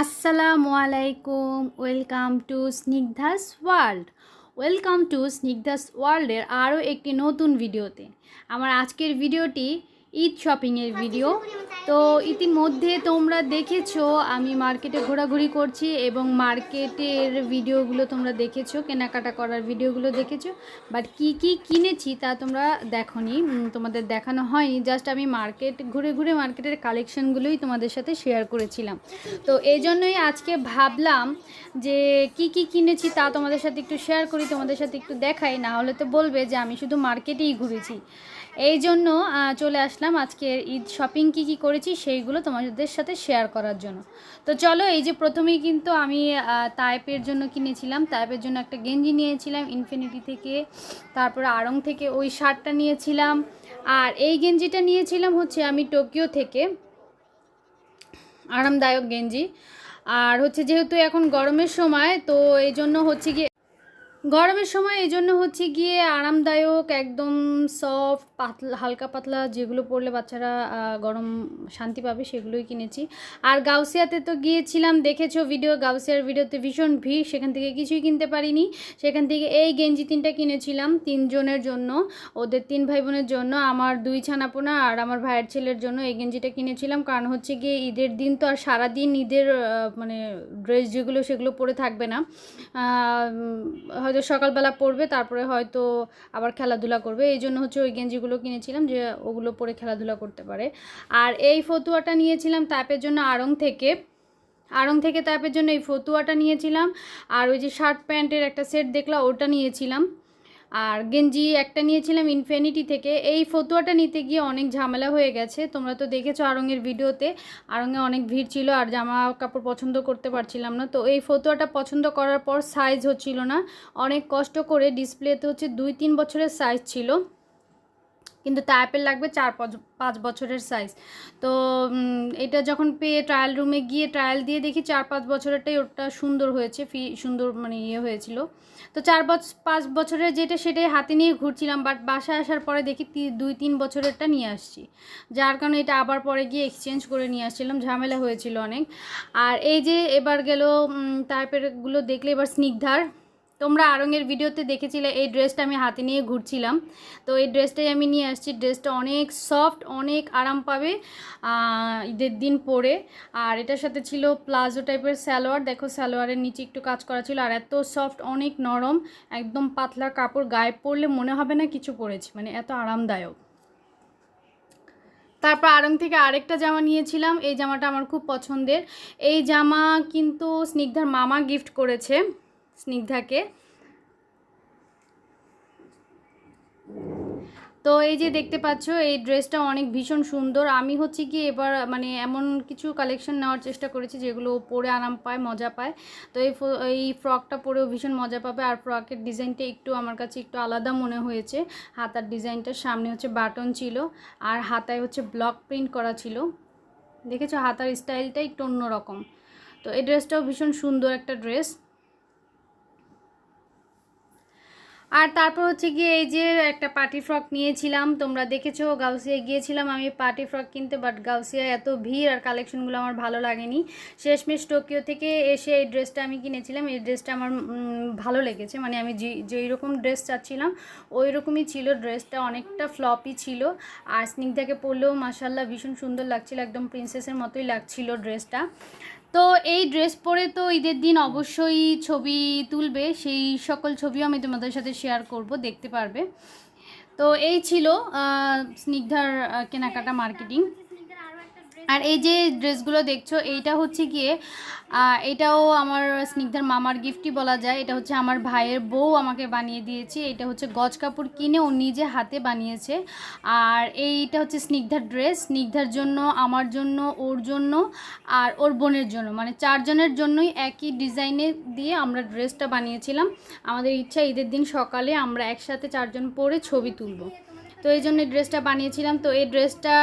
আসসালামু আলাইকুম, welcome to Snigdha's world. Welcome to Snigdha's ওয়ার্ল্ডের আরও একটি নতুন ভিডিওতে। আমার আজকের ভিডিওটি ঈদ শপিংয়ের ভিডিও তো ইতিমধ্যে তোমরা দেখেছ আমি মার্কেটে ঘোরাঘুরি করছি এবং মার্কেটের ভিডিওগুলো তোমরা দেখেছ কেনাকাটা করার ভিডিওগুলো দেখেছ। বাট কি কি কিনেছি তা তোমরা দেখোনি তোমাদের দেখানো হয়নি। জাস্ট আমি মার্কেট ঘুরে ঘুরে মার্কেটের কালেকশনগুলোই তোমাদের সাথে শেয়ার করেছিলাম। তো এই জন্যই আজকে ভাবলাম যে কি কি কিনেছি তা তোমাদের সাথে একটু শেয়ার করি তোমাদের সাথে একটু দেখাই। না হলে তো বলবে যে আমি শুধু মার্কেটেই ঘুরেছি। এই জন্য চলে আসলাম আজকে ঈদ শপিং কি কি করেছি সেইগুলো তোমাদের সাথে শেয়ার করার জন্য। তো চলো, এই যে প্রথমেই কিন্তু আমি তাইপের জন্য কিনেছিলাম। তাইপের জন্য একটা গেঞ্জি নিয়েছিলাম ইনফিনিটি থেকে, তারপরে আড়ং থেকে ওই শার্টটা নিয়েছিলাম। আর এই গেঞ্জিটা নিয়েছিলাম হচ্ছে আমি টোকিও থেকে, আরামদায়ক গেঞ্জি। আর হচ্ছে যেহেতু এখন গরমের সময়, তো এই জন্য হচ্ছে গিয়ে গরমের সময় এই জন্য হচ্ছে গিয়ে আরামদায়ক, একদম সফট পাতলা, হালকা পাতলা যেগুলো পরলে বাচ্চারা গরম শান্তি পাবে সেগুলোই কিনেছি। আর গাউসিয়াতে তো গিয়েছিলাম, দেখেছ ভিডিও গাউসিয়ার ভিডিওতে ভীষণ ভিড়, সেখান থেকে কিছুই কিনতে পারিনি। সেখান থেকে এই গেঞ্জি তিনটা কিনেছিলাম তিনজনের জন্য, ওদের তিন ভাই বোনের জন্য, আমার দুই ছানাপোনা আর আমার ভাইয়ের ছেলের জন্য এই গেঞ্জিটা কিনেছিলাম। কারণ হচ্ছে গিয়ে ঈদের দিন তো আর সারাদিন ঈদের মানে ড্রেস যেগুলো সেগুলো পরে থাকবে না। হয়তো সকালবেলা পরবে তারপরে হয়তো আবার খেলাধুলা করবে। এই জন্য হচ্ছে ওই গেঞ্জিগুলো কিনেছিলাম যে ওগুলো পরে খেলাধুলা করতে পারে। আর এই ফতুয়াটা নিয়েছিলাম তাপের জন্য আড়ং থেকে। আড়ং থেকে তাপের জন্য এই ফতুয়াটা নিয়েছিলাম। আর ওই যে শার্ট প্যান্টের একটা সেট দেখলাম ওটা নিয়েছিলাম। আর গেঞ্জি একটা নিয়েছিলাম ইনফিনিটি থেকে। এই ফতুয়াটা নিতে গিয়ে অনেক ঝামেলা হয়ে গেছে। তোমরা তো দেখেছ আরঙের ভিডিওতে। আরঙে অনেক ভিড় ছিল আর জামা কাপড় পছন্দ করতে পারছিলাম না। তো এই ফতুয়াটা পছন্দ করার পর সাইজ হচ্ছিল না। অনেক কষ্ট করে ডিসপ্লেতে হচ্ছে দুই তিন বছরের সাইজ ছিল। কিন্তু তাইপের লাগবে চার পাঁচ- বছরের সাইজ তো এটা যখন পেয়ে ট্রায়াল রুমে গিয়ে ট্রায়াল দিয়ে দেখি চার পাঁচ বছরেরটাই ওটা সুন্দর হয়েছে, ফি, সুন্দর মানে ইয়ে হয়েছিল। তো চার বছর পাঁচ বছরের যেটা সেটাই হাতে নিয়ে ঘুরছিলাম বাট বাসায় আসার পরে দেখি দুই তিন বছরেরটা নিয়ে আসছি। যার কারণে এটা আবার পরে গিয়ে এক্সচেঞ্জ করে নিয়ে আসছিলাম, ঝামেলা হয়েছিল অনেক। আর এই যে এবার গেল টাইপেরগুলো দেখলে এবার স্নিগ্ধার। তোমরা আরঙের ভিডিওতে দেখেছিলে, এই ড্রেসটা আমি হাতে নিয়ে ঘুরছিলাম। তো এই ড্রেসটাই আমি নিয়ে আসছি। ড্রেসটা অনেক সফট অনেক আরাম পাবে ঈদের দিন পরে। আর এটার সাথে ছিল প্লাজো টাইপের সালোয়ার। দেখো, সালোয়ারের নিচে একটু কাজ করা ছিল। আর এত সফট অনেক নরম, একদম পাতলা কাপড় গায়ে পরলে মনে হবে না কিছু পরেছি। মানে এত আরামদায়ক। তারপর আরং থেকে আরেকটা জামা নিয়েছিলাম। এই জামাটা আমার খুব পছন্দের। এই জামা কিন্তু স্নিগ্ধার মামা গিফট করেছে। স্নিগ্ধাকে। তো এই যে দেখতে পাচ্ছ, এই ড্রেসটা অনেক ভীষণ সুন্দর। আমি হচ্ছে কি এবার মানে এমন কিছু কালেকশন নেওয়ার চেষ্টা করেছি যেগুলো পরে আরাম পায়, মজা পায়। তো এই এই ফ্রকটা পরেও ভীষণ মজা পাবে আর ফ্রকের ডিজাইনটা একটু আমার কাছে একটু আলাদা মনে হয়েছে। হাতার ডিজাইনটার সামনে হচ্ছে বাটন ছিল আর হাতায় হচ্ছে ব্লক প্রিন্ট করা ছিল। দেখেছ? হাতার স্টাইলটা একটু অন্যরকম। তো এই ড্রেসটাও ভীষণ সুন্দর একটা ড্রেস। আর তারপর হচ্ছে গিয়ে এই যে একটা পার্টি ফ্রক নিয়েছিলাম, তোমরা দেখেছ, গাউসিয়ায় গিয়েছিলাম আমি পার্টি ফ্রক কিনতে বাট গাউসিয়ায় এত ভিড় আর কালেকশনগুলো আমার ভালো লাগেনি। শেষমেশ টোকিও থেকে এসে এই ড্রেসটা আমি কিনেছিলাম, এই ড্রেসটা আমার ভালো লেগেছে। মানে আমি যেই রকম ড্রেস চাচ্ছিলাম, ওই রকমই ছিল, ড্রেসটা অনেকটা ফ্লপই ছিল। আর স্নিগ্ধাকে পরলেও মাসাল্লাহ ভীষণ সুন্দর লাগছিল, একদম প্রিন্সেসের মতোই লাগছিল ড্রেসটা। তো এই ড্রেস পরে তো ঈদের দিন অবশ্যই ছবি তুলবে, সেই সকল ছবিও আমি তোমাদের সাথে শেয়ার করব, দেখতে পারবে। তো এই ছিল স্নিগ্ধার কেনাকাটা মার্কেটিং আর এই যে ড্রেসগুলো দেখছ, এইটা হচ্ছে গিয়ে এটাও আমার স্নিগ্ধার মামার গিফটই বলা যায়। এটা হচ্ছে আমার ভাইয়ের বউ আমাকে বানিয়ে দিয়েছে। এটা হচ্ছে গজ কাপড় কিনে ও নিজে হাতে বানিয়েছে। আর এইটা হচ্ছে স্নিগ্ধার ড্রেস স্নিগ্ধার জন্য, আমার জন্য, ওর জন্য আর ওর বোনের জন্য। মানে চারজনের জন্যই একই ডিজাইনে দিয়ে আমরা ড্রেসটা বানিয়েছিলাম। আমাদের ইচ্ছা ঈদের দিন সকালে আমরা একসাথে চারজন পরে ছবি তুলব। তো এই জন্য ড্রেসটা বানিয়েছিলাম। তো এই ড্রেসটা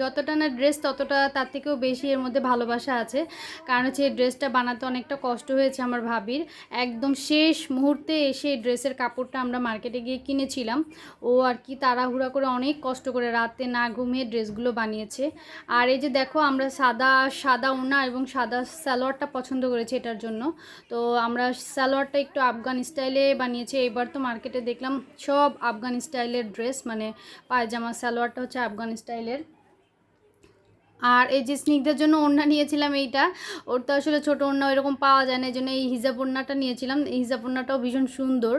যতটা না ড্রেস ততটা তার থেকেও বেশি এর মধ্যে ভালোবাসা আছে। কারণ হচ্ছে এই ড্রেসটা বানাতে অনেকটা কষ্ট হয়েছে আমার ভাবির। একদম শেষ মুহূর্তে এসে ড্রেসের কাপড়টা আমরা মার্কেটে গিয়ে কিনেছিলাম। ও আর কি তাড়াহুড়া করে অনেক কষ্ট করে রাতে না ঘুমিয়ে ড্রেসগুলো বানিয়েছে। আর এই যে দেখো আমরা সাদা সাদা ওনা এবং সাদা সালোয়ারটা পছন্দ করেছি এটার জন্য। তো আমরা সালোয়ারটা একটু আফগান স্টাইলে বানিয়েছি। এবার তো মার্কেটে দেখলাম সব আফগান স্টাইলের ড্রেস মানে পায়জামা সালোয়ারটা হচ্ছে আফগান স্টাইলের আর এই যে স্নিগ্ধার জন্য ওড়না নিয়েছিলাম এইটা, ওর তো আসলে ছোটো ওড়না এরকম পাওয়া যায় না, এই জন্য এই হিজাব ওড়নাটা নিয়েছিলাম। এই হিজাব ওড়নাটাও ভীষণ সুন্দর।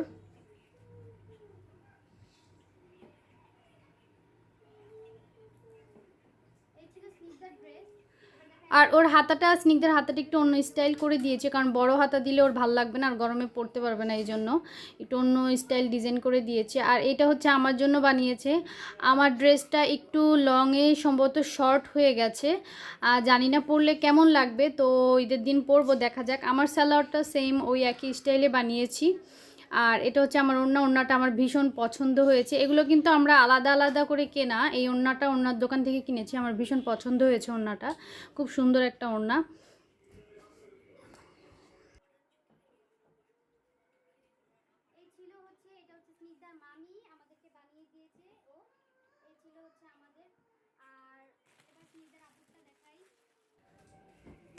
আর ওর হাতাটা, স্নিগ্ধের হাতাটা একটু অন্য স্টাইল করে দিয়েছে, কারণ বড় হাতা দিলে ওর ভালো লাগবে না আর গরমে পড়তে পারবে না এই জন্য একটু অন্য স্টাইল ডিজাইন করে দিয়েছে। আর এটা হচ্ছে আমার জন্য বানিয়েছে। আমার ড্রেসটা একটু লংয়ে সম্ভবত শর্ট হয়ে গেছে। জানি না পরলে কেমন লাগবে, তো ঈদের দিন পরবো, দেখা যাক। আমার স্যালোয়ারটা সেম ওই একই স্টাইলে বানিয়েছি। আর এটা হচ্ছে আমার ওড়না, ওড়নাটা আমার ভীষণ পছন্দ হয়েছে। এগুলো কিন্তু আমরা আলাদা আলাদা করে কেনা। এই ওড়নাটা ওড়নার দোকান থেকে কিনেছি, আমার ভীষণ পছন্দ হয়েছে ওড়নাটা। খুব সুন্দর একটা ওড়না। এটা আমাদের। আর দেখাই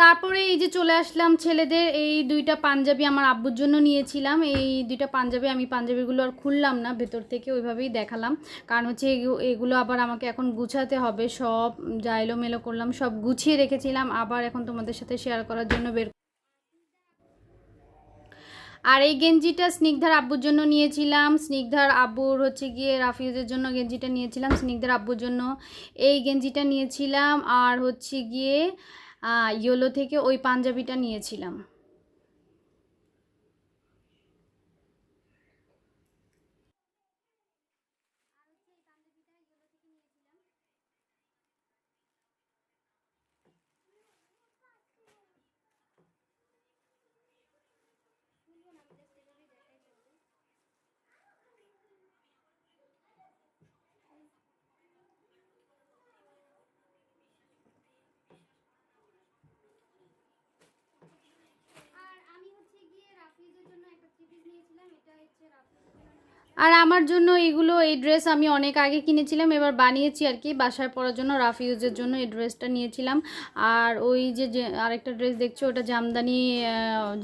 তারপরে এই যে চলে আসলাম ছেলেদের, এই দুইটা পাঞ্জাবি আমার আব্বুর জন্য নিয়েছিলাম। এই দুইটা পাঞ্জাবি আমি পাঞ্জাবিগুলো আর খুললাম না, ভেতর থেকে ওইভাবেই দেখালাম। কারণ হচ্ছে এগু- এগুলো আবার আমাকে এখন গুছাতে হবে, সব যা এলোমেলো করলাম সব গুছিয়ে রেখেছিলাম। আবার এখন তোমাদের সাথে শেয়ার করার জন্য বের আর এই গেঞ্জিটা স্নিগ্ধার আব্বুর জন্য নিয়েছিলাম। স্নিগ্ধার আব্বুর হচ্ছে গিয়ে রাফিউজের জন্য গেঞ্জিটা নিয়েছিলাম, স্নিগ্ধার আব্বুর জন্য। এই গেঞ্জিটা নিয়েছিলাম আর হচ্ছে গিয়ে ইয়োলো থেকে ওই পাঞ্জাবিটা নিয়েছিলাম আর আমি হচ্ছে গিয়ে রাফিজের জন্য একটা থ্রি পিস নিয়েছিলাম এটা হচ্ছে রাফিজের জন্য আর আমার জন্য এগুলো, এই ড্রেস আমি অনেক আগে কিনেছিলাম, এবার বানিয়েছি আর কি। বাসায় পরার জন্য রাফ ইউজের জন্য এই ড্রেসটা নিয়েছিলাম। আর ওই যে আরেকটা ড্রেস দেখছ, ওটা জামদানি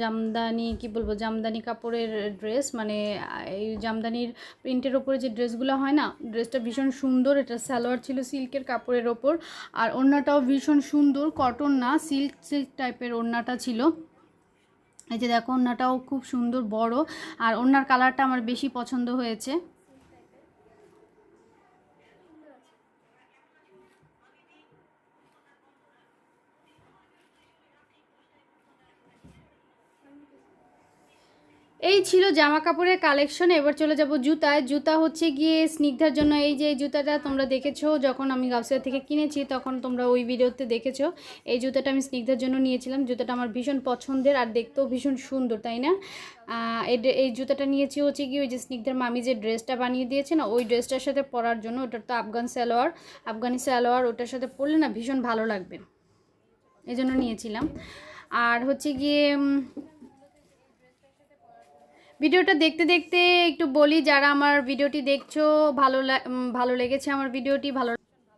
জামদানি, কি বলব, জামদানি কাপড়ের ড্রেস মানে এই জামদানির প্রিন্টের ওপরে যে ড্রেসগুলো হয় না ড্রেসটা ভীষণ সুন্দর। এটা সালোয়ার ছিল সিল্কের কাপড়ের ওপর। আর ওড়নাটাও ভীষণ সুন্দর কটন না সিল্ক সিল্ক টাইপের ওড়নাটা ছিল। এই যে দেখো ওড়নাটাও খুব সুন্দর বড় আর ওনার কালারটা আমার বেশি পছন্দ হয়েছে। এই ছিল জামা কাপড়ের কালেকশন এবার চলে যাব জুতায় জুতা হচ্ছে গিয়ে স্নিগ্ধার জন্য, এই যে এই জুতাটা তোমরা দেখেছ, যখন আমি গাউসিয়া থেকে কিনেছি, তখন তোমরা ওই ভিডিওতে দেখেছ। এই জুতাটা আমি স্নিগ্ধার জন্য নিয়েছিলাম। জুতাটা আমার ভীষণ পছন্দের আর দেখতেও ভীষণ সুন্দর, তাই না? এই জুতাটা নিয়েছি হচ্ছে কি ওই যে স্নিগ্ধার মামি যে ড্রেসটা বানিয়ে দিয়েছে না, ওই ড্রেসটার সাথে পরার জন্য, ওটার তো আফগান সালোয়ার। আফগানি সালোয়ার ওটার সাথে পরলে না ভীষণ ভালো লাগবে। এই জন্য নিয়েছিলাম। আর হচ্ছে গিয়ে ভিডিওটা দেখতে দেখতে একটু বলি, যারা আমার ভিডিওটি দেখছ, ভালো ভালো লেগেছে আমার ভিডিওটি, ভালো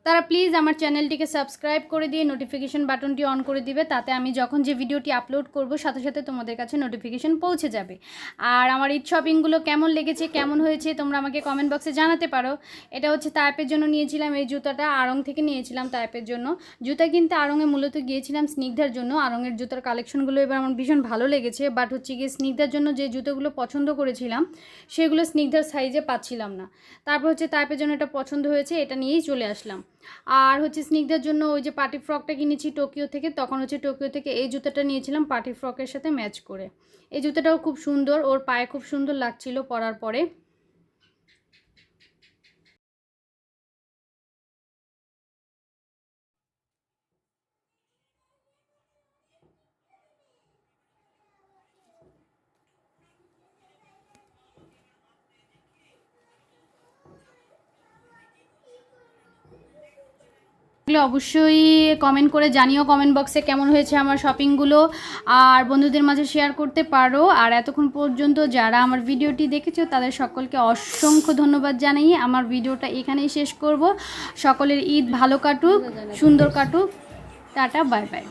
তারা প্লিজ আমার চ্যানেলটিকে সাবস্ক্রাইব করে দিয়ে নোটিফিকেশন বাটনটি অন করে দিবে, তাতে আমি যখন যে ভিডিওটি আপলোড করব, সাথে সাথে তোমাদের কাছে নোটিফিকেশন পৌঁছে যাবে। আর আমার ঈদ শপিংগুলো কেমন লেগেছে, কেমন হয়েছে, তোমরা আমাকে কমেন্ট বক্সে জানাতে পারো। এটা হচ্ছে তাইপের জন্য নিয়েছিলাম এই জুতাটা আড়ং থেকে নিয়েছিলাম তাইপের জন্য। জুতা কিনতে আড়ংয়ে মূলত গিয়েছিলাম স্নিগ্ধার জন্য। আড়ংয়ের জুতার কালেকশনগুলো এবার আমার ভীষণ ভালো লেগেছে বাট হচ্ছে গিয়ে স্নিগ্ধার জন্য যে জুতোগুলো পছন্দ করেছিলাম, সেগুলো স্নিগ্ধার সাইজে পাচ্ছিলাম না। তারপর হচ্ছে তাইপের জন্য এটা পছন্দ হয়েছে, এটা নিয়েই চলে আসলাম। আর হচ্ছে স্নিগ্ধার জন্য ওই যে পার্টি ফ্রকটা কিনেছি টোকিও থেকে, তখন হচ্ছে টোকিও থেকে এই জুতোটা নিয়েছিলাম পার্টি ফ্রকের সাথে ম্যাচ করে। এই জুতোটাও খুব সুন্দর, ওর পায়ে খুব সুন্দর লাগছিল পরার পরে। অবশ্যই কমেন্ট করে জানিও কমেন্ট বক্সে কেমন হয়েছে আমার শপিংগুলো আর বন্ধুদের মাঝে শেয়ার করতে পারো। আর এতক্ষণ পর্যন্ত যারা আমার ভিডিওটি দেখেছ, তাদের সকলকে অসংখ্য ধন্যবাদ জানাই আমার ভিডিওটা এখানেই শেষ করব। সকলের ঈদ ভালো কাটুক, সুন্দর কাটুক। Tata bye bye